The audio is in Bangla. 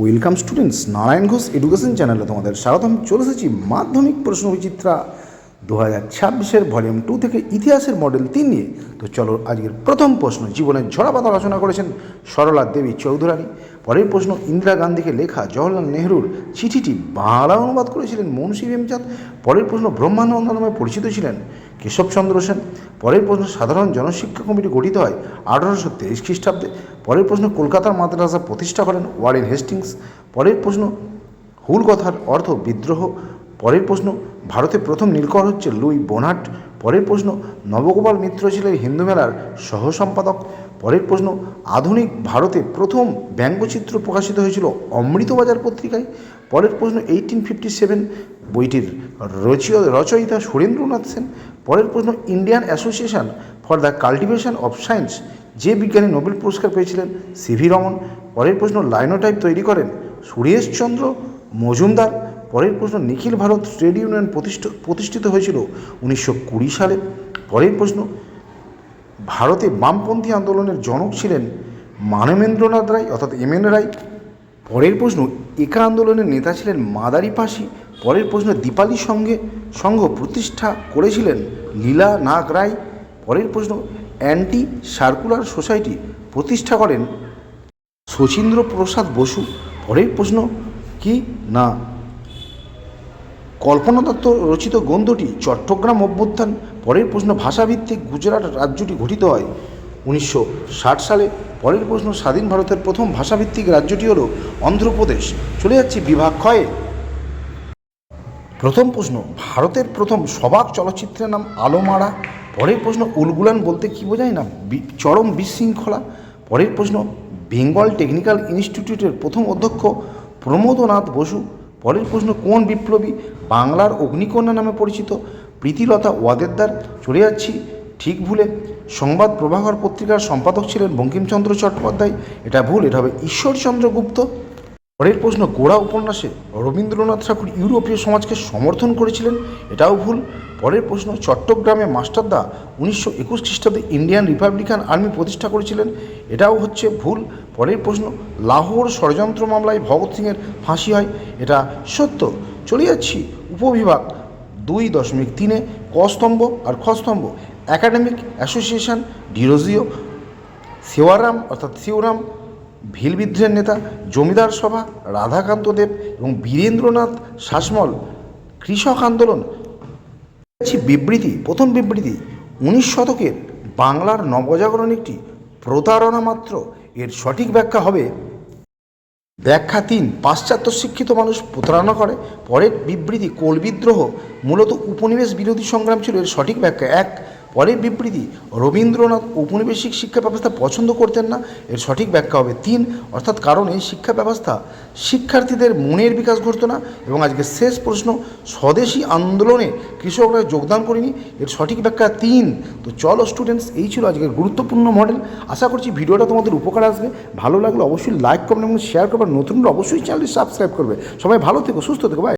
Welcome students Narayan Ghosh education চ্যানেলে তোমাদের স্বাগত আমি চলে এসেছি মাধ্যমিক প্রশ্ন বিচিত্রা দু হাজার ছাব্বিশের ভলিউম টু থেকে ইতিহাসের মডেল তিন নিয়ে। তো চলো আজকের প্রথম প্রশ্ন, জীবনের ঝরাপাতা রচনা করেছেন সরলা দেবী চৌধুরানী। পরের প্রশ্ন, ইন্দিরা গান্ধীকে লেখা জওহরলাল নেহরুর চিঠিটি বাংলা অনুবাদ করেছিলেন মুন্সী প্রেমচাঁদ পরের প্রশ্ন, ব্রহ্মানন্দ নামে পরিচিত ছিলেন কেশবচন্দ্র সেন। পরের প্রশ্ন, সাধারণ জনশিক্ষা কমিটি গঠিত হয় আঠারোশো তেইশ খ্রিস্টাব্দে। পরের প্রশ্ন, কলকাতার মাদ্রাসা প্রতিষ্ঠা করেন ওয়ারেন হেস্টিংস। পরের প্রশ্ন হুল কথার অর্থ বিদ্রোহ। পরের প্রশ্ন, ভারতে প্রথম নীলকর হচ্ছে লুই বোনাট পরের প্রশ্ন, নবগোপাল মিত্র ছিলেন হিন্দু মেলার সহ সম্পাদক পরের প্রশ্ন, আধুনিক ভারতে প্রথম ব্যঙ্গচিত্র প্রকাশিত হয়েছিল অমৃতবাজার পত্রিকায়। পরের প্রশ্ন এইটিন ফিফটি সেভেন বইটির রচিয় রচয়িতা সুরেন্দ্রনাথ সেন। পরের প্রশ্ন, Indian association for the cultivation of science যে বিজ্ঞানী নোবেল পুরস্কার পেয়েছিলেন সিভি রমন। পরের প্রশ্ন লাইনোটাইপ তৈরি করেন সুরেশচন্দ্র মজুমদার। পরের প্রশ্ন নিখিল ভারত ট্রেড ইউনিয়ন প্রতিষ্ঠ, প্রতিষ্ঠিত হয়েছিল উনিশশো কুড়ি সালে। পরের প্রশ্ন, ভারতে বামপন্থী আন্দোলনের জনক ছিলেন মানবেন্দ্রনাথ রায় অর্থাৎ এম এন রায়। পরের প্রশ্ন, একা আন্দোলনের নেতা ছিলেন মাদারি পাশি। পরের প্রশ্ন, দীপালি সঙ্গে সংঘ প্রতিষ্ঠা করেছিলেন লীলা নাগ রায়। পরের প্রশ্ন অ্যান্টি সার্কুলার সোসাইটি প্রতিষ্ঠা করেন। শচীন্দ্র প্রসাদ বসু, পরের প্রশ্ন, কি? না। কল্পনা দত্ত রচিত গ্রন্থটি চট্টগ্রাম অভ্যুত্থান, পরের প্রশ্ন, ভাষাভিত্তিক গুজরাট রাজ্যটি গঠিত হয়। উনিশশো ষাট সালে, পরের প্রশ্ন, স্বাধীন ভারতের প্রথম ভাষাভিত্তিক রাজ্যটি হল অন্ধ্রপ্রদেশ। চলে যাচ্ছি বিভাগ ক্ষয়ে। প্রথম প্রশ্ন, ভারতের প্রথম সবাক চলচ্চিত্রের নাম আলোমারা। পরের প্রশ্ন উলগুলান বলতে কি বোঝায় না? চরম বিশৃঙ্খলা। পরের প্রশ্ন, বেঙ্গল টেকনিক্যাল ইনস্টিটিউটের প্রথম অধ্যক্ষ প্রমোদনাথ বসু। পরের প্রশ্ন, কোন বিপ্লবী বাংলার অগ্নিকন্যা নামে পরিচিত? প্রীতিলতা ওয়াদেদ্দার চলে যাচ্ছি ঠিক ভুলে। সংবাদ প্রভাকর পত্রিকার সম্পাদক ছিলেন বঙ্কিমচন্দ্র চট্টোপাধ্যায়। এটা ভুল, এটা হবে ঈশ্বরচন্দ্র গুপ্ত। পরের প্রশ্ন, গোড়া উপন্যাসে রবীন্দ্রনাথ ঠাকুর ইউরোপীয় সমাজকে সমর্থন করেছিলেন? এটাও ভুল। পরের প্রশ্ন, চট্টগ্রামে মাস্টারদা উনিশশো একুশ খ্রিস্টাব্দে ইন্ডিয়ান রিপাবলিকান আর্মি প্রতিষ্ঠা করেছিলেন? এটাও হচ্ছে ভুল। পরের প্রশ্ন, লাহোর ষড়যন্ত্র মামলায় ভগৎ সিংয়ের ফাঁসি হয়, এটা সত্য। চলে যাচ্ছি উপবিভাগ দুই দশমিক তিনে, ক স্তম্ভ আর খ স্তম্ভ। Academic association, Derozio. সেওয়ারাম, অর্থাৎ শিওরাম ভিল বিদ্রোহের নেতা, জমিদার সভা, রাধাকান্ত দেব এবং বীরেন্দ্রনাথ শাসমল, কৃষক আন্দোলন। বিবৃতি, প্রথম বিবৃতি, উনিশ শতকের বাংলার নবজাগরণ একটি প্রতারণা মাত্র। এর সঠিক ব্যাখ্যা হবে ব্যাখ্যা তিন, পাশ্চাত্য শিক্ষিত মানুষ প্রতারণা করে। পরের বিবৃতি, কোল বিদ্রোহ, মূলত উপনিবেশ বিরোধী সংগ্রাম ছিল, এর সঠিক ব্যাখ্যা এক। পরের বিবৃতি রবীন্দ্রনাথ উপনিবেশিক শিক্ষা ব্যবস্থা পছন্দ করতেন না। এর সঠিক ব্যাখ্যা হবে তিন। অর্থাৎ কারণে শিক্ষা ব্যবস্থা শিক্ষার্থীদের মনের বিকাশ ঘটত না এবং আজকে শেষ প্রশ্ন, স্বদেশী আন্দোলনে কৃষকরা যোগদান করেনি। এর সঠিক ব্যাখ্যা তিন। তো চলো স্টুডেন্টস এই ছিল আজকের গুরুত্বপূর্ণ মডেল আশা করছি ভিডিওটা তোমাদের উপকার আসবে। ভালো লাগলে অবশ্যই লাইক করবেন এবং শেয়ার করবেন নতুন অবশ্যই চ্যানেলটি সাবস্ক্রাইব করবে। সবাই ভালো থেকো, সুস্থ থেকো